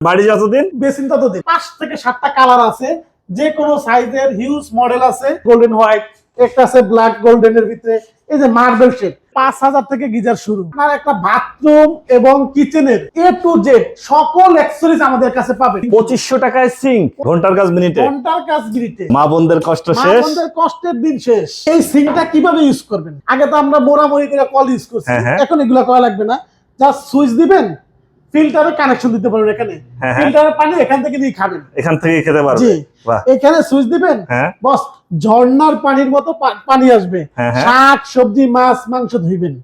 বাড়ি যতদিন? বেসিন ততদিন। পাঁচ থেকে সাতটা কালার আছে যে কোনো সাইজের হিউজ মডেল আছে গোল্ডেন হোয়াইট একটা আছে ব্ল্যাক গোল্ডেন এর ভিতরে। এই যে মার্বেল শেপ পাঁচ হাজার থেকে গিজার শুরু। আর একটা বাথরুম এবং কিচেনের এ টু জেড সকল অ্যাক্সেসরিজ আমাদের কাছে পাবেন। পঁচিশশো টাকায় সিঙ্ক ঘণ্টার কাজ মিনিটে ঘণ্টার কাজ মিনিটে মা বোনদের কষ্ট মা বোনদের কষ্টের দিন শেষ। এই সিংটা কীভাবে ইউজ করবেন? আগে তো আমরা মোড়ামুড়ি করে কল ইউজ করছি। হ্যাঁ, হ্যাঁ। এখন এগুলো করা লাগবে না। জাস্ট সুইচ দিবেন ফিল্টারে কানেকশন দিতে পারবেন এখানে। হ্যাঁ, হ্যাঁ। ফিল্টারের পানি এখান থেকে দিয়ে খাবেন। এখান থেকে খেতে পারবেন জি। এখানে সুইচ দিবেন? হ্যাঁ। বস ঝর্ণার পানির মতো পানি আসবে। শাক সবজি মাছ মাংস ধুইবেন।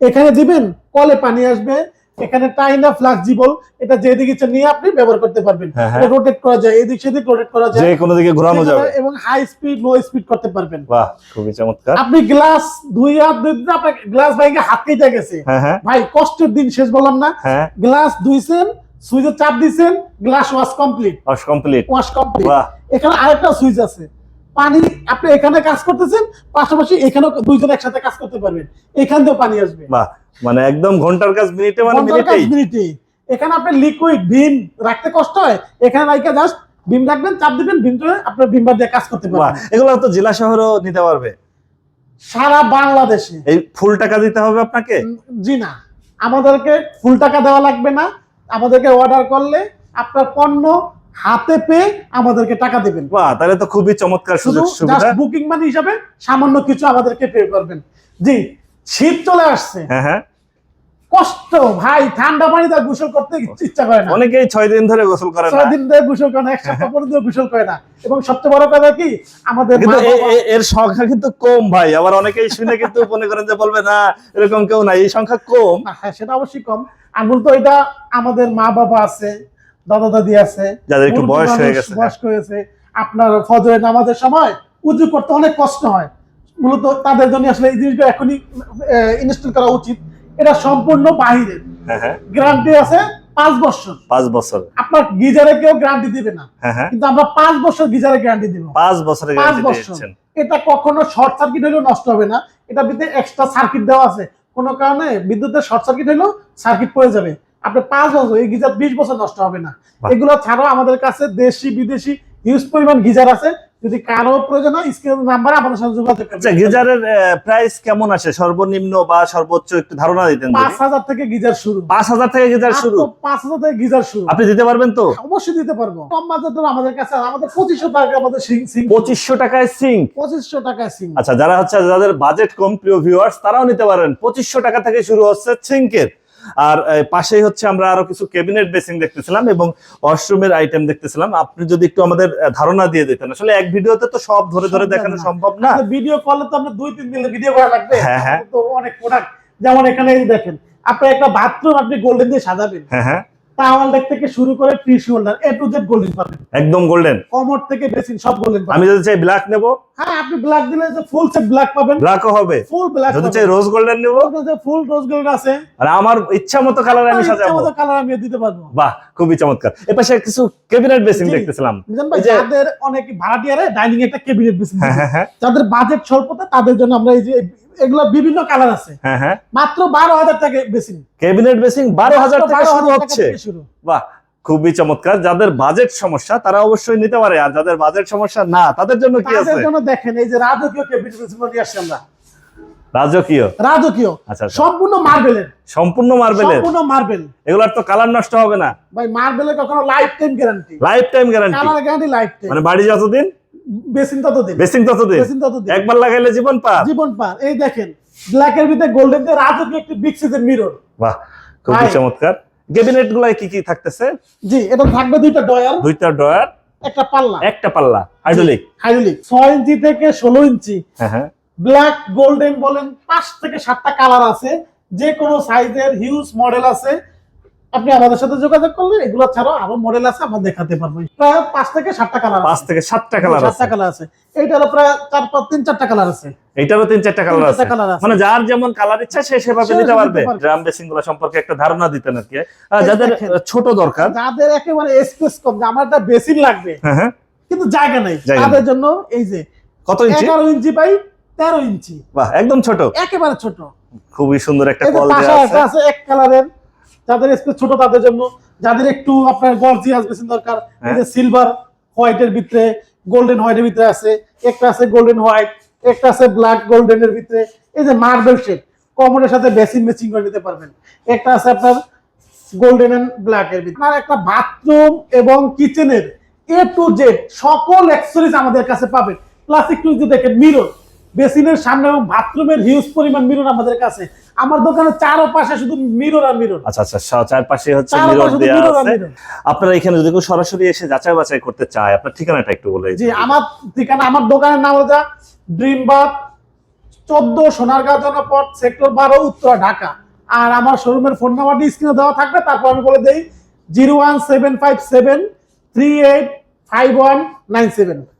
এখানে দিবেন কলে পানি আসবে। এখানে টাইনা ফ্লাক্সিবল এটা যেদিকে ইচ্ছা নিয়ে আপনি ব্যবহার করতে পারবেন। হ্যাঁ, হ্যাঁ। রোটেট করা যায় এদিক সেদিক রোটেট করা যায়। যে কোনো দিকে ঘোরানো যাবে। এবং হাই স্পিড লো স্পিড করতে পারবেন। বাহ খুবই চমৎকার। আপনি গ্লাস দুই হাত দুই দিতে আপনার গ্লাস ভাইকে হাত কেটে গেছে। হ্যাঁ ভাই কষ্টের দিন শেষ বললাম না। গ্লাস দুইছেন সুইচে চাপ দিছেন glass wash complete wash complete wash complete বাহ। এখানে আরেকটা সুইচ আছে। পানি আপনি এখানে কাজ করতেছেন পাশাপাশি এখানেও দুইজন একসাথে কাজ করতে পারবেন। এখান থেকেও পানি আসবে। বাহ। মানে একদম ঘণ্টার কাজ মিনিটে মানে মিনিটেই। মিনিটে। এখানে আপনি লিকুইড ভিম রাখতে কষ্ট হয় এখানে রাইকা জাস্ট ভিম রাখবেন চাপ দিবেন ভিম চলে আপনার ভিমবার দিয়ে কাজ করতে পারবেন। এগুলো তো জেলা শহরেও নিতে পারবে। সারা বাংলাদেশে। এই ফুল টাকা দিতে হবে আপনাকে? জি না। আমাদেরকে ফুল টাকা দেওয়া লাগবে না। আমাদেরকে অর্ডার করলে আপনার পণ্য হাতে পেয়ে আমাদেরকে টাকা দেবেন। বাহ তাহলে তো খুবই চমৎকার সুযোগ সুবিধা। জাস্ট বুকিং মানি হিসাবে সামান্য কিছু আমাদেরকে পে করবেন। জি শীত চলে আসছে। হ্যাঁ হ্যাঁ। কষ্ট ভাই ঠান্ডা পানিতে গোসল করতে ইচ্ছা করে না। অনেকেই ছয় দিন ধরে গোসল করে ছয় দিন ধরে গোসল করে না এক সপ্তাহ পর্যন্ত গোসল করে না। এবং সবচেয়ে বড় কথা কি আমাদের এর সংখ্যা কিন্তু কম ভাই। আবার অনেকেই শুনে কিন্তু মনে করেন যে বলবে না এরকম কেউ নাই। এই সংখ্যা কম। হ্যাঁ সেটা অবশ্যই কম। আর মূলত এটা আমাদের মা বাবা আছে দাদা দাদি আছে যাদের একটু বয়স হয়ে গেছে। বয়স্ক হয়েছে। আপনার ফজরের নামাজের সময় উজু করতে অনেক কষ্ট হয়। মূলত তাদের জন্য আসলে এই জিনিসটা এখনই ইনস্টল করা উচিত। এটা সম্পূর্ণ বাহিরের। হ্যাঁ হ্যাঁ। গ্যারান্টি আছে পাঁচ বছর। পাঁচ বছর। আপনার গিজারে কেউ গ্যারান্টি দিবে না। হ্যাঁ হ্যাঁ। কিন্তু আমরা পাঁচ বছর গিজারে গ্যারান্টি দিব। পাঁচ পাঁচ বছর। এটা কখনো শর্ট সার্কিট হলেও নষ্ট হবে না। এটা ভিতরে এক্সট্রা সার্কিট দেওয়া আছে। কোনো কারণে বিদ্যুতের শর্ট সার্কিট হলেও সার্কিট পড়ে যাবে। আপনি পাঁচ বছর এই গিজার বিশ বছর নষ্ট হবে না। এগুলো ছাড়াও আমাদের কাছে দেশি বিদেশি হিউজ পরিমাণ গিজার আছে। যদি কারও প্রয়োজন হয় স্ক্রিন নাম্বার আমাদের সাথে যোগাযোগ আচ্ছা করবেন গিজারের প্রাইস কেমন আসে? সর্বনিম্ন বা সর্বোচ্চ একটু ধারণা দিতেন যদি। পাঁচ হাজার থেকে গিজার শুরু। পাঁচ হাজার থেকে গিজার শুরু? মাত্র পাঁচ হাজার থেকে গিজার শুরু। আপনি দিতে পারবেন তো? অবশ্যই দিতে পারব। কম বাজেট আমাদের কাছে আমাদের পঁচিশশো টাকা আমাদের সিং- সিং। পঁচিশশো টাকায় সিঙ্ক পঁচিশশো টাকায় সিং। আচ্ছা যারা হচ্ছে যাদের বাজেট কম প্রিয় ভিউয়ার্স তারাও নিতে পারেন। পঁচিশশো টাকা থেকে শুরু হচ্ছে সিঙ্কের আর পাশেই হচ্ছে আমরা আরও কিছু ক্যাবিনেট বেসিং দেখতেছিলাম এবং ওয়াশরুমের আইটেম দেখতেছিলাম। আপনি যদি একটু আমাদের ধারণা দিয়ে দিতেন। আসলে এক ভিডিওতে তো সব ধরে ধরে দেখানো সম্ভব না। ভিডিও কলে তো আমরা দুই তিন দিন ভিডিও করা লাগবে। হ্যাঁ, হ্যাঁ। তো অনেক প্রোডাক্ট যেমন এখানে দেখেন আপনি একটা বাথরুম আপনি গোল্ডেন দিয়ে সাজাবেন। হ্যাঁ হ্যাঁ। টাওয়াল ডেক থেকে শুরু করে এ টু জেড গোল্ডেন পাবেন। একদম গোল্ডেন কমর থেকে বেসিন সব গোল্ডেন আমি যদি চাই ব্ল্যাক নেব? হ্যাঁ আপনি ব্ল্যাক দিলে যে ফুল সেট ব্ল্যাক পাবেন। ব্ল্যাকও হবে। ফুল ব্ল্যাক যদি চাই রোজ গোল্ডেন নেব? ফুল রোজ গোল্ড আছে। আর আমার ইচ্ছা মতো কালার আমি সাজাবো। কালার আমি দিতে পারব। বাহ খুবই চমৎকার। এপাশে কিছু ক্যাবিনেট বেসিং জি। দেখতেছিলাম। ভাই যাদের অনেক ভাড়াটিয়ারে ডাইনিং একটা ক্যাবিনেট বেসিন হ্যাঁ হ্যাঁ হ্যাঁ। যাদের বাজেট স্বল্পতা তাদের জন্য আমরা এই যে এগুলো বিভিন্ন কালার আছে। হ্যাঁ হ্যাঁ। মাত্র বারো হাজার টাকা ক্যাবিনেট বেসিং বারো হাজার থেকে শুরু হচ্ছে। বাহ খুবই চমৎকার। যাদের বাজেট সমস্যা তারা অবশ্যই নিতে পারে। আর যাদের বাজেট সমস্যা না তাদের জন্য কি আছে? জন্য দেখেন এই যে রাজকীয় ক্যাবিনেট নিয়ে আসছি আমরা। রাজকীয়? রাজকীয়। আচ্ছা আচ্ছা। সম্পূর্ণ মার্বেলের। সম্পূর্ণ মার্বেলের? সম্পূর্ণ মার্বেল। এগুলার তো কালার নষ্ট হবে না। ভাই মার্বেলের কখনো lifetime guarantee lifetime guarantee colour guarantee lifetime মানে বাড়ি যতদিন বেসিন ততদিন বেসিং ততদিন বেসিন ততদিন একবার লাগাইলে জীবন পার। জীবন পার। এই দেখেন ব্ল্যাক ভিতরে গোল্ডেন দিয়ে রাজকীয় একটি বিগ সাইজের মিরর বাহ খুবই চমৎকার। ক্যাবিনেট গুলাই কি কি থাকতেছে? জি এটা থাকবে দুইটা ডয়ার দুইটা একটা পাল্লা। একটা পাল্লা হাইড্রোলিক হাইড্রোলিক ছয় ইঞ্চি থেকে ষোলো ইঞ্চি। হ্যাঁ হ্যাঁ। ব্ল্যাক গোল্ডেন বলেন পাঁচ থেকে সাতটা কালার আছে। যে কোনো সাইজের হিউজ মডেল আছে। আপনি আমাদের সাথে যোগাযোগ করলে এগুলো ছাড়াও আরও মডেল আছে আমরা দেখাতে পারব। প্রায় পাঁচ থেকে সাতটা কালার পাঁচ থেকে সাতটা কালার সাতটা কালার আছে। এইটারও প্রায় চার পাঁচ তিন চারটা কালার আছে। এইটারও তিন চারটা কালার আছে। মানে যার যেমন কালার ইচ্ছা সে সেভাবে নিতে পারবে। ড্রাম বেসিংগুলো সম্পর্কে একটা ধারণা দিতেন আর কি। যাদের ছোট দরকার। যাদের একেবারে স্পেস কম আমার একটা বেসিন লাগবে। হ্যাঁ হ্যাঁ। কিন্তু জায়গা নেই। তাদের জন্য এই যে কত ইঞ্চি? এগারো ইঞ্চি বাই তেরো ইঞ্চি। বাহ একদম ছোট। একেবারে ছোট। খুবই সুন্দর একটা কল আছে। এক কালারের যাদের স্পেস ছোট তাদের জন্য যাদের একটু আপনার গর্জিয়াস বেসিন দরকার এই যে সিলভার হোয়াইটের ভিতরে গোল্ডেন হোয়াইটের ভিতরে আছে একটা আছে গোল্ডেন হোয়াইট একটা আছে ব্ল্যাক গোল্ডেনের ভিতরে এই যে মার্বেল শেড কমনের সাথে বেসিন ম্যাচিং করে নিতে পারবেন। একটা আছে আপনার গোল্ডেন এন্ড ব্ল্যাক এর ভিতরে। আর একটা বাথরুম এবং কিচেনের এ টু জেড সকল অ্যাক্সেসরিজ আমাদের কাছে পাবেন। প্লাস একটু যদি দেখেন মিরর বেসিনের সামনে এবং বাথরুমের হিউজ পরিমাণ মিরর আমাদের কাছে। আমার দোকানে চারো পাশে শুধু মিরর আর মিরর আচ্ছা আচ্ছা চারপাশে হচ্ছে মিরর আর আছে। আপনারা এখানে যদি কেউ সরাসরি এসে যাচাই বাছাই করতে চায় আপনার ঠিকানাটা একটু বলে জি আমার ঠিকানা আমার দোকানের নাম হচ্ছে ড্রিম বাথ চোদ্দ সোনারগাঁও জনপথ সেক্টর বারো উত্তরা ঢাকা। আর আমার শোরুমের ফোন নাম্বারটি স্ক্রিনে দেওয়া থাকবে তারপর আমি বলে দেই zero one seven five seven three eight five one nine seven